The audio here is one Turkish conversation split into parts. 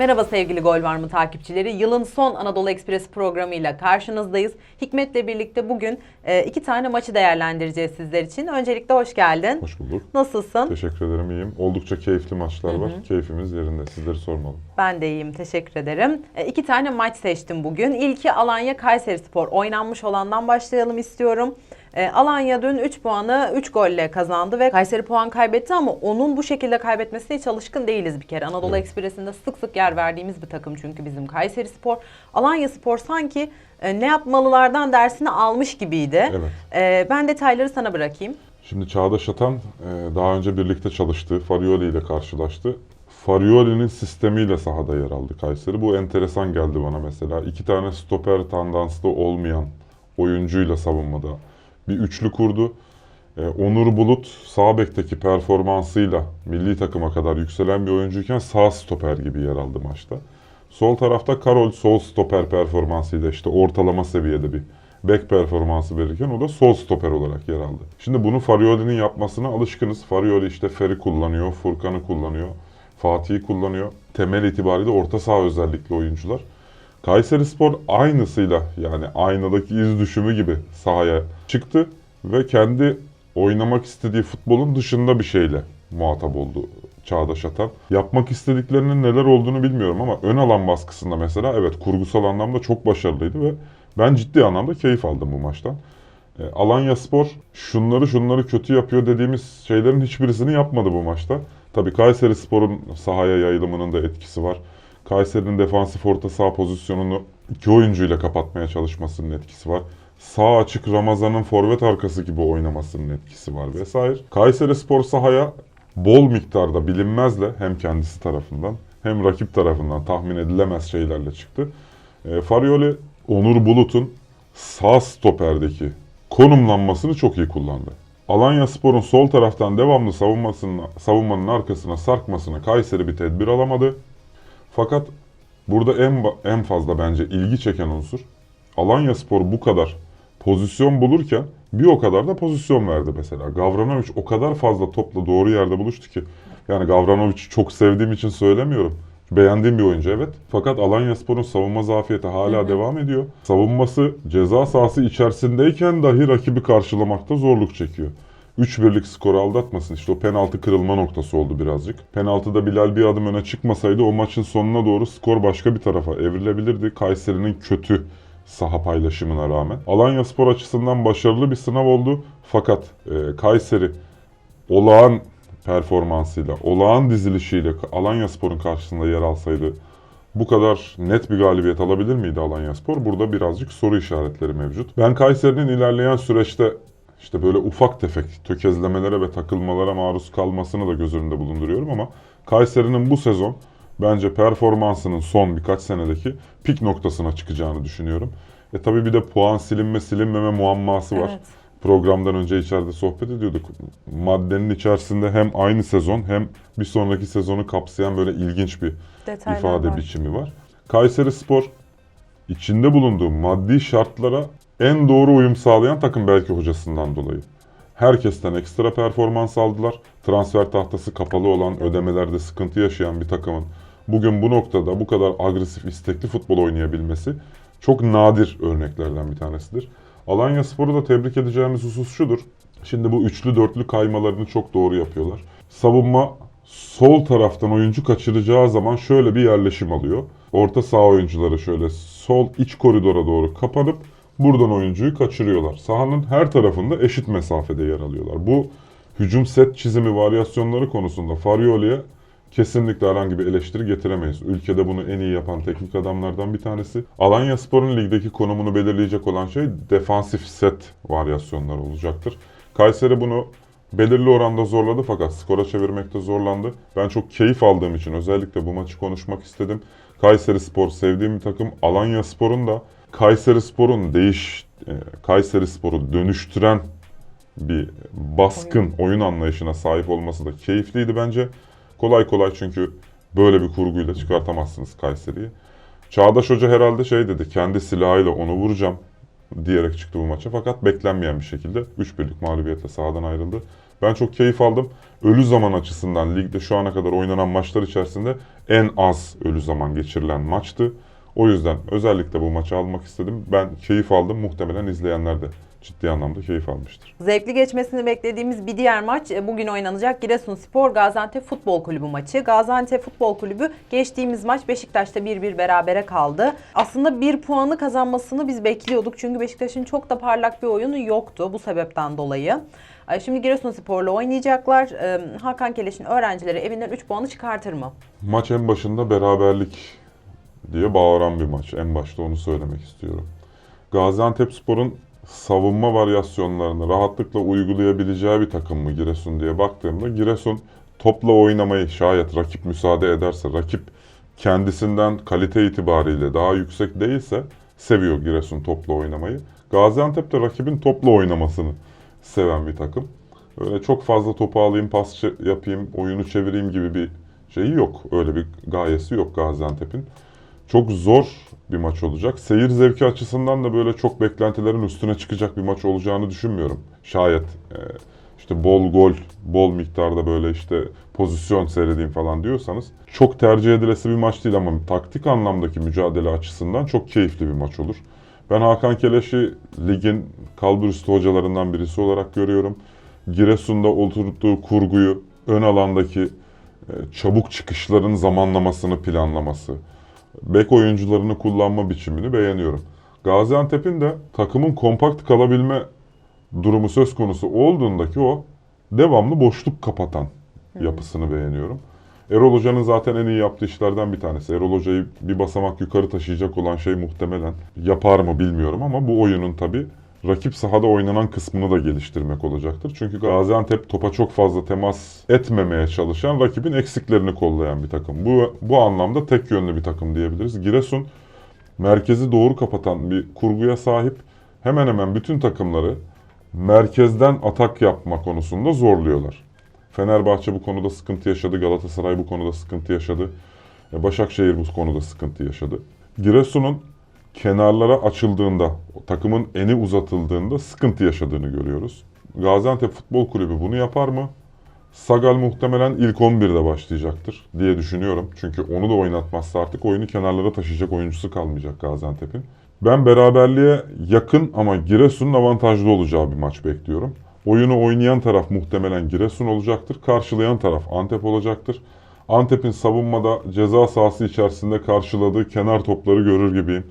Merhaba sevgili Gol Var mı takipçileri. Yılın son Anadolu Ekspres programıyla karşınızdayız. Hikmet'le birlikte bugün e, iki tane maçı değerlendireceğiz sizler için. Öncelikle hoş geldin. Hoş bulduk. Nasılsın? Teşekkür ederim iyiyim. Oldukça keyifli maçlar var. Keyfimiz yerinde. Sizleri sormalı. Ben de iyiyim, teşekkür ederim. E, iki tane maç seçtim bugün. İlki Alanya Kayseri Spor. Oynanmış olandan başlayalım istiyorum. E, Alanya dün 3 puanı 3 golle kazandı ve Kayseri puan kaybetti ama onun bu şekilde kaybetmesine hiç alışkın değiliz bir kere. Anadolu Evet. Ekspresi'nde sık sık yer verdiğimiz bir takım çünkü bizim Kayseri Spor. Alanya Spor sanki e, ne yapmalılardan dersini almış gibiydi. Evet. E, ben detayları sana bırakayım. Şimdi Çağdaş Atan e, daha önce birlikte çalıştığı Farioli ile karşılaştı. Farioli'nin sistemiyle sahada yer aldı Kayseri. Bu enteresan geldi bana mesela. İki tane stoper tandanslı olmayan oyuncuyla savunmada bir üçlü kurdu. E, Onur Bulut sağ bekteki performansıyla milli takıma kadar yükselen bir oyuncuyken sağ stoper gibi yer aldı maçta. Sol tarafta Karol sol stoper performansıyla işte ortalama seviyede bir bek performansı verirken o da sol stoper olarak yer aldı. Şimdi bunu Farioli'nin yapmasına alışkınız. Farioli işte Fer'i kullanıyor, Furkan'ı kullanıyor, Fatih'i kullanıyor. Temel itibariyle orta saha özellikli oyuncular. Kayseri Spor aynısıyla yani aynadaki iz düşümü gibi sahaya çıktı ve kendi oynamak istediği futbolun dışında bir şeyle muhatap oldu Çağdaş Atan. Yapmak istediklerinin neler olduğunu bilmiyorum ama ön alan baskısında mesela evet kurgusal anlamda çok başarılıydı ve ben ciddi anlamda keyif aldım bu maçtan. E, Alanya Spor şunları şunları kötü yapıyor dediğimiz şeylerin hiçbirisini yapmadı bu maçta. Tabii Kayseri Spor'un sahaya yayılımının da etkisi var. Kayseri'nin defansif orta saha pozisyonunu iki oyuncuyla kapatmaya çalışmasının etkisi var. Sağ açık Ramazan'ın forvet arkası gibi oynamasının etkisi var vesaire. Kayseri Spor sahaya bol miktarda bilinmezle hem kendisi tarafından hem rakip tarafından tahmin edilemez şeylerle çıktı. E, Farioli Onur Bulut'un sağ stoperdeki konumlanmasını çok iyi kullandı. Alanya Spor'un sol taraftan devamlı savunmasının, savunmanın arkasına sarkmasına Kayseri bir tedbir alamadı. Fakat burada en en fazla bence ilgi çeken unsur Alanya Spor bu kadar pozisyon bulurken bir o kadar da pozisyon verdi mesela. Gavranovic o kadar fazla topla doğru yerde buluştu ki. Yani Gavranovic'i çok sevdiğim için söylemiyorum. Beğendiğim bir oyuncu evet. Fakat Alanya Spor'un savunma zafiyeti hala devam ediyor. Savunması ceza sahası içerisindeyken dahi rakibi karşılamakta zorluk çekiyor. 3-1'lik skoru aldatmasın. İşte o penaltı kırılma noktası oldu birazcık. Penaltıda Bilal bir adım öne çıkmasaydı o maçın sonuna doğru skor başka bir tarafa evrilebilirdi. Kayseri'nin kötü saha paylaşımına rağmen. Alanya Spor açısından başarılı bir sınav oldu. Fakat e, Kayseri olağan performansıyla, olağan dizilişiyle Alanya Spor'un karşısında yer alsaydı bu kadar net bir galibiyet alabilir miydi Alanya Spor? Burada birazcık soru işaretleri mevcut. Ben Kayseri'nin ilerleyen süreçte işte böyle ufak tefek tökezlemelere ve takılmalara maruz kalmasını da göz önünde bulunduruyorum ama Kayseri'nin bu sezon bence performansının son birkaç senedeki pik noktasına çıkacağını düşünüyorum. E tabi bir de puan silinme silinmeme muamması var. Evet. Programdan önce içeride sohbet ediyorduk. Maddenin içerisinde hem aynı sezon hem bir sonraki sezonu kapsayan böyle ilginç bir Detaylar ifade var. biçimi var. Kayseri Spor içinde bulunduğu maddi şartlara en doğru uyum sağlayan takım belki hocasından dolayı. Herkesten ekstra performans aldılar. Transfer tahtası kapalı olan, ödemelerde sıkıntı yaşayan bir takımın bugün bu noktada bu kadar agresif, istekli futbol oynayabilmesi çok nadir örneklerden bir tanesidir. Alanya Spor'u da tebrik edeceğimiz husus şudur. Şimdi bu üçlü dörtlü kaymalarını çok doğru yapıyorlar. Savunma sol taraftan oyuncu kaçıracağı zaman şöyle bir yerleşim alıyor. Orta saha oyuncuları şöyle sol iç koridora doğru kapanıp buradan oyuncuyu kaçırıyorlar. Sahanın her tarafında eşit mesafede yer alıyorlar. Bu hücum set çizimi varyasyonları konusunda Farioli'ye kesinlikle herhangi bir eleştiri getiremeyiz. Ülkede bunu en iyi yapan teknik adamlardan bir tanesi. Alanya Spor'un ligdeki konumunu belirleyecek olan şey defansif set varyasyonları olacaktır. Kayseri bunu belirli oranda zorladı fakat skora çevirmekte zorlandı. Ben çok keyif aldığım için özellikle bu maçı konuşmak istedim. Kayseri Spor sevdiğim bir takım. Alanya Spor'un da Kayseri Spor'un değiş e, Kayseri Spor'u dönüştüren bir baskın oyun anlayışına sahip olması da keyifliydi bence. Kolay kolay çünkü böyle bir kurguyla çıkartamazsınız Kayseri'yi. Çağdaş Hoca herhalde şey dedi, kendi silahıyla onu vuracağım. diyerek çıktı bu maça. Fakat beklenmeyen bir şekilde 3 birlik mağlubiyetle sahadan ayrıldı. Ben çok keyif aldım. Ölü zaman açısından ligde şu ana kadar oynanan maçlar içerisinde en az ölü zaman geçirilen maçtı. O yüzden özellikle bu maçı almak istedim. Ben keyif aldım. Muhtemelen izleyenler de ciddi anlamda keyif almıştır. Zevkli geçmesini beklediğimiz bir diğer maç e, bugün oynanacak Giresunspor Gaziantep Futbol Kulübü maçı. Gaziantep Futbol Kulübü geçtiğimiz maç Beşiktaş'ta 1-1 berabere kaldı. Aslında bir puanı kazanmasını biz bekliyorduk çünkü Beşiktaş'ın çok da parlak bir oyunu yoktu bu sebepten dolayı. Ay, Şimdi Giresunspor'la oynayacaklar. Hakan Keleş'in öğrencileri evinden 3 puanı çıkartır mı? Maç en başında beraberlik diye bağıran bir maç. En başta onu söylemek istiyorum. Gaziantepspor'un savunma varyasyonlarını rahatlıkla uygulayabileceği bir takım mı Giresun diye baktığımda Giresun topla oynamayı şayet rakip müsaade ederse, rakip kendisinden kalite itibariyle daha yüksek değilse seviyor Giresun topla oynamayı. Gaziantep de rakibin topla oynamasını seven bir takım. Öyle çok fazla topu alayım, pas yapayım, oyunu çevireyim gibi bir şeyi yok. Öyle bir gayesi yok Gaziantep'in. Çok zor bir maç olacak. Seyir zevki açısından da böyle çok beklentilerin üstüne çıkacak bir maç olacağını düşünmüyorum. Şayet e, işte bol gol, bol miktarda böyle işte pozisyon seyredeyim falan diyorsanız çok tercih edilesi bir maç değil ama taktik anlamdaki mücadele açısından çok keyifli bir maç olur. Ben Hakan Keleş'i ligin kalburüstü hocalarından birisi olarak görüyorum. Giresun'da oturttuğu kurguyu, ön alandaki e, çabuk çıkışların zamanlamasını planlaması, bek oyuncularını kullanma biçimini beğeniyorum. Gaziantep'in de takımın kompakt kalabilme durumu söz konusu olduğundaki o devamlı boşluk kapatan yapısını beğeniyorum. Erol Hoca'nın zaten en iyi yaptığı işlerden bir tanesi. Erol Hoca'yı bir basamak yukarı taşıyacak olan şey muhtemelen yapar mı bilmiyorum ama bu oyunun tabii rakip sahada oynanan kısmını da geliştirmek olacaktır. Çünkü Gaziantep topa çok fazla temas etmemeye çalışan, rakibin eksiklerini kollayan bir takım. Bu, bu anlamda tek yönlü bir takım diyebiliriz. Giresun merkezi doğru kapatan bir kurguya sahip. Hemen hemen bütün takımları merkezden atak yapma konusunda zorluyorlar. Fenerbahçe bu konuda sıkıntı yaşadı, Galatasaray bu konuda sıkıntı yaşadı, e, Başakşehir bu konuda sıkıntı yaşadı. Giresun'un kenarlara açıldığında, takımın eni uzatıldığında sıkıntı yaşadığını görüyoruz. Gaziantep Futbol Kulübü bunu yapar mı? Sagal muhtemelen ilk 11'de başlayacaktır diye düşünüyorum. Çünkü onu da oynatmazsa artık oyunu kenarlara taşıyacak oyuncusu kalmayacak Gaziantep'in. Ben beraberliğe yakın ama Giresun'un avantajlı olacağı bir maç bekliyorum. Oyunu oynayan taraf muhtemelen Giresun olacaktır. Karşılayan taraf Antep olacaktır. Antep'in savunmada ceza sahası içerisinde karşıladığı kenar topları görür gibiyim.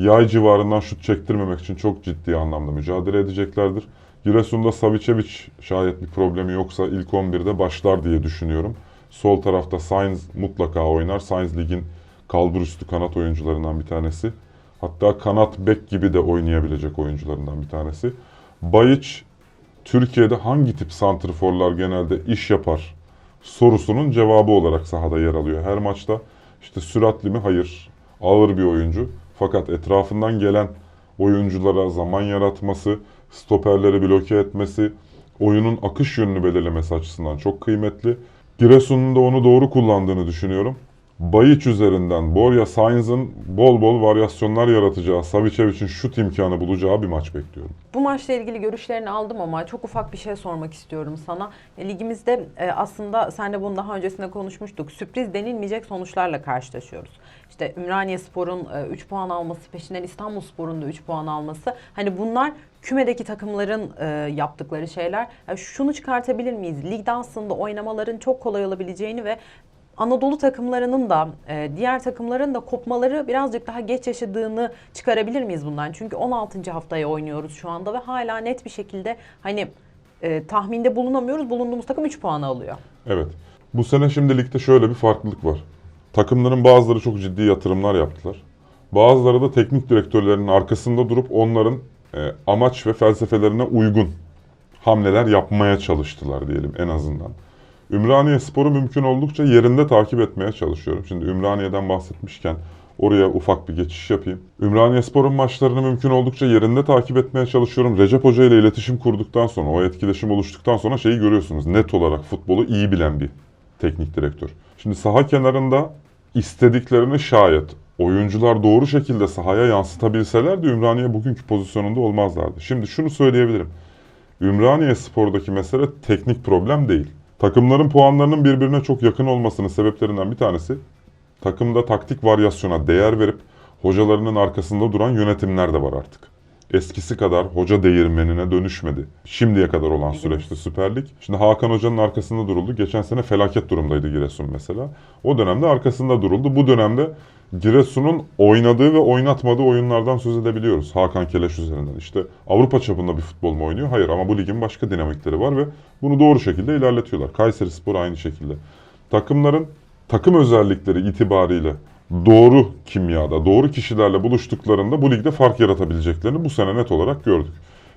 Yay civarından şut çektirmemek için çok ciddi anlamda mücadele edeceklerdir. Giresun'da Savicevic şayet bir problemi yoksa ilk 11'de başlar diye düşünüyorum. Sol tarafta Sainz mutlaka oynar. Sainz ligin kalburüstü kanat oyuncularından bir tanesi. Hatta kanat bek gibi de oynayabilecek oyuncularından bir tanesi. Bayiç Türkiye'de hangi tip santrforlar genelde iş yapar sorusunun cevabı olarak sahada yer alıyor. Her maçta işte süratli mi? Hayır. Ağır bir oyuncu. Fakat etrafından gelen oyunculara zaman yaratması, stoperleri bloke etmesi, oyunun akış yönünü belirlemesi açısından çok kıymetli. Giresun'un da onu doğru kullandığını düşünüyorum. Bayiç üzerinden Borja Sainz'ın bol bol varyasyonlar yaratacağı, Savicevic'in şut imkanı bulacağı bir maç bekliyorum. Bu maçla ilgili görüşlerini aldım ama çok ufak bir şey sormak istiyorum sana. E, Ligimizde e, aslında sen de bunu daha öncesinde konuşmuştuk. Sürpriz denilmeyecek sonuçlarla karşılaşıyoruz. İşte Ümraniye Spor'un 3 puan alması, peşinden İstanbul Spor'un da 3 puan alması. Hani bunlar kümedeki takımların e, yaptıkları şeyler. Ya şunu çıkartabilir miyiz? Ligde aslında oynamaların çok kolay olabileceğini ve Anadolu takımlarının da e, diğer takımların da kopmaları birazcık daha geç yaşadığını çıkarabilir miyiz bundan? Çünkü 16. haftaya oynuyoruz şu anda ve hala net bir şekilde hani e, tahminde bulunamıyoruz. Bulunduğumuz takım 3 puan alıyor. Evet. Bu sene şimdi ligde şöyle bir farklılık var. Takımların bazıları çok ciddi yatırımlar yaptılar. Bazıları da teknik direktörlerinin arkasında durup onların e, amaç ve felsefelerine uygun hamleler yapmaya çalıştılar diyelim en azından. Ümraniye Spor'u mümkün oldukça yerinde takip etmeye çalışıyorum. Şimdi Ümraniye'den bahsetmişken oraya ufak bir geçiş yapayım. Ümraniye Spor'un maçlarını mümkün oldukça yerinde takip etmeye çalışıyorum. Recep Hoca ile iletişim kurduktan sonra, o etkileşim oluştuktan sonra şeyi görüyorsunuz. Net olarak futbolu iyi bilen bir teknik direktör. Şimdi saha kenarında istediklerini şayet oyuncular doğru şekilde sahaya yansıtabilselerdi Ümraniye bugünkü pozisyonunda olmazlardı. Şimdi şunu söyleyebilirim. Ümraniye Spor'daki mesele teknik problem değil. Takımların puanlarının birbirine çok yakın olmasının sebeplerinden bir tanesi takımda taktik varyasyona değer verip hocalarının arkasında duran yönetimler de var artık. Eskisi kadar hoca değirmenine dönüşmedi. Şimdiye kadar olan süreçte Süper Lig. Şimdi Hakan Hoca'nın arkasında duruldu. Geçen sene felaket durumdaydı Giresun mesela. O dönemde arkasında duruldu. Bu dönemde Giresun'un oynadığı ve oynatmadığı oyunlardan söz edebiliyoruz. Hakan Keleş üzerinden. İşte Avrupa çapında bir futbol mu oynuyor? Hayır ama bu ligin başka dinamikleri var ve bunu doğru şekilde ilerletiyorlar. Kayseri Spor aynı şekilde. Takımların takım özellikleri itibariyle doğru kimyada, doğru kişilerle buluştuklarında bu ligde fark yaratabileceklerini bu sene net olarak gördük.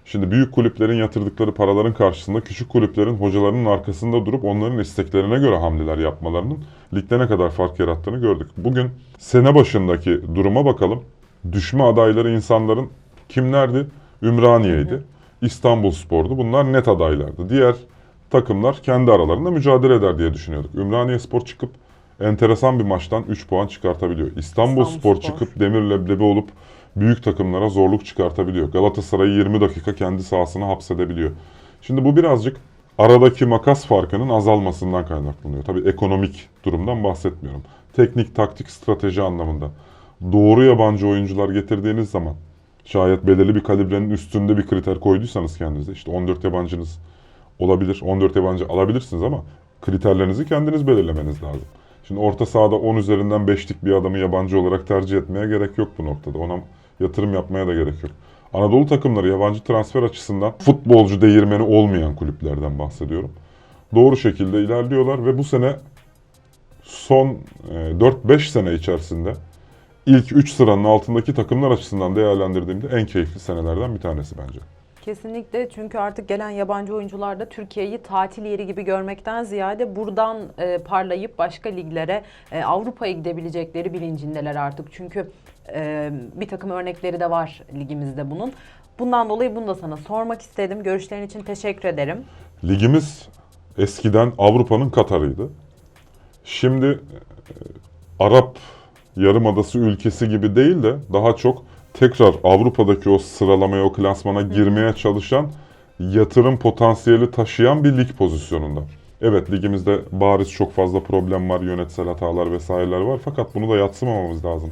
Şimdi büyük kulüplerin yatırdıkları paraların karşısında küçük kulüplerin hocalarının arkasında durup onların isteklerine göre hamleler yapmalarının ligde ne kadar fark yarattığını gördük. Bugün sene başındaki duruma bakalım. Düşme adayları insanların kimlerdi? Ümraniye'ydi. İstanbul Spor'du. Bunlar net adaylardı. Diğer takımlar kendi aralarında mücadele eder diye düşünüyorduk. Ümraniye Spor çıkıp enteresan bir maçtan 3 puan çıkartabiliyor. İstanbul, İstanbul Spor, Spor. çıkıp demir leblebi olup büyük takımlara zorluk çıkartabiliyor. Galatasaray'ı 20 dakika kendi sahasına hapsedebiliyor. Şimdi bu birazcık aradaki makas farkının azalmasından kaynaklanıyor. Tabii ekonomik durumdan bahsetmiyorum. Teknik, taktik, strateji anlamında. Doğru yabancı oyuncular getirdiğiniz zaman şayet belirli bir kalibrenin üstünde bir kriter koyduysanız kendinize işte 14 yabancınız olabilir. 14 yabancı alabilirsiniz ama kriterlerinizi kendiniz belirlemeniz lazım. Şimdi orta sahada 10 üzerinden 5'lik bir adamı yabancı olarak tercih etmeye gerek yok bu noktada. Ona yatırım yapmaya da gerek yok. Anadolu takımları yabancı transfer açısından futbolcu değirmeni olmayan kulüplerden bahsediyorum. Doğru şekilde ilerliyorlar ve bu sene son e, 4-5 sene içerisinde ilk 3 sıranın altındaki takımlar açısından değerlendirdiğimde en keyifli senelerden bir tanesi bence. Kesinlikle çünkü artık gelen yabancı oyuncular da Türkiye'yi tatil yeri gibi görmekten ziyade buradan e, parlayıp başka liglere e, Avrupa'ya gidebilecekleri bilincindeler artık. Çünkü e, bir takım örnekleri de var ligimizde bunun. Bundan dolayı bunu da sana sormak istedim. Görüşlerin için teşekkür ederim. Ligimiz eskiden Avrupa'nın Katar'ıydı. Şimdi e, Arap Yarımadası ülkesi gibi değil de daha çok tekrar Avrupa'daki o sıralamaya, o klasmana girmeye çalışan yatırım potansiyeli taşıyan bir lig pozisyonunda. Evet ligimizde bariz çok fazla problem var, yönetsel hatalar vesaireler var fakat bunu da yatsımamamız lazım.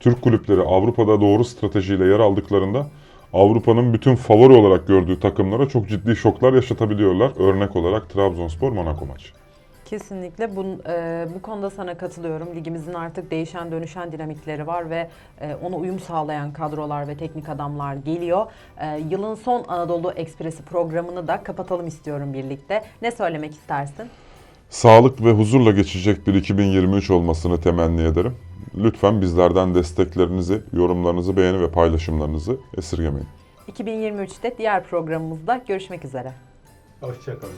Türk kulüpleri Avrupa'da doğru stratejiyle yer aldıklarında Avrupa'nın bütün favori olarak gördüğü takımlara çok ciddi şoklar yaşatabiliyorlar. Örnek olarak Trabzonspor Monaco maçı. Kesinlikle bu, e, bu konuda sana katılıyorum. Ligimizin artık değişen dönüşen dinamikleri var ve e, ona uyum sağlayan kadrolar ve teknik adamlar geliyor. E, yılın son Anadolu Ekspresi programını da kapatalım istiyorum birlikte. Ne söylemek istersin? Sağlık ve huzurla geçecek bir 2023 olmasını temenni ederim. Lütfen bizlerden desteklerinizi, yorumlarınızı, beğeni ve paylaşımlarınızı esirgemeyin. 2023'te diğer programımızda görüşmek üzere. Hoşçakalın.